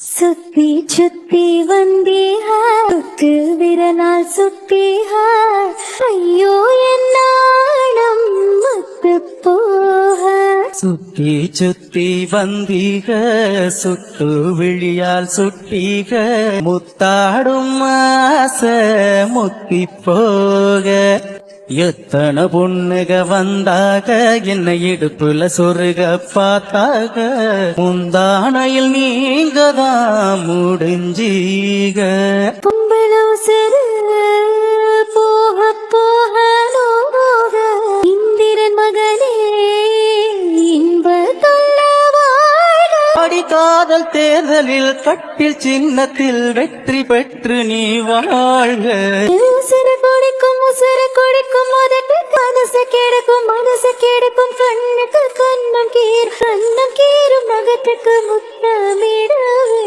சுத்தி சுத்தி வந்தீஹா சுத்து விரலால் சுட்டீஹா ஐயோ என்னாடம் முத்து போக சுத்தி சுத்தி வந்தீக சுட்டு விழியால் சுட்டீக முத்தாடும் ஆச முத்தி போக எத்தனை பொண்ணுக வந்தாக என்னை இடுப்புல சொருக பார்த்தாக. முந்தானையில் நீங்க தான் முடிஞ்சீக போக போக இந்திரன் மகனே இன்ப காதல் தேர்தலில் கட்டில் சின்னத்தில் வெற்றி பெற்று நீ வாழ்க. உசுறு கொடுக்கும் உசுறு மனசு கெடுக்கும் மனசு கெடுக்கும் கண்ணுக்கு கண்ணம் கீர் கண்ணம் கீரும் நகத்துக்கு முத்தமிடவே.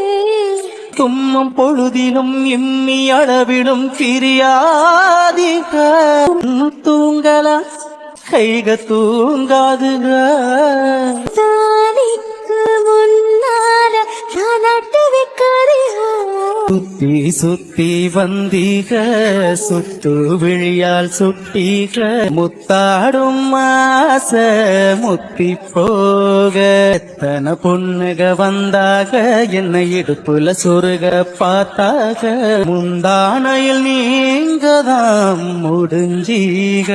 தும்மும் பொழுதிலும் இம்மி அளவிடும் பிரியாதிக தூங்கலா? கைக தூங்காதுக சுத்தி சுத்தி வந்தீக சுத்து விழியால் சுட்டீக. முத்தாடும் மாச முத்தி போக. எத்தனை பொண்ணுக வந்தாக என்னை இடுப்புல சொருக பார்த்தாக. முந்தானையில் நீங்க தான் முடிஞ்சீக.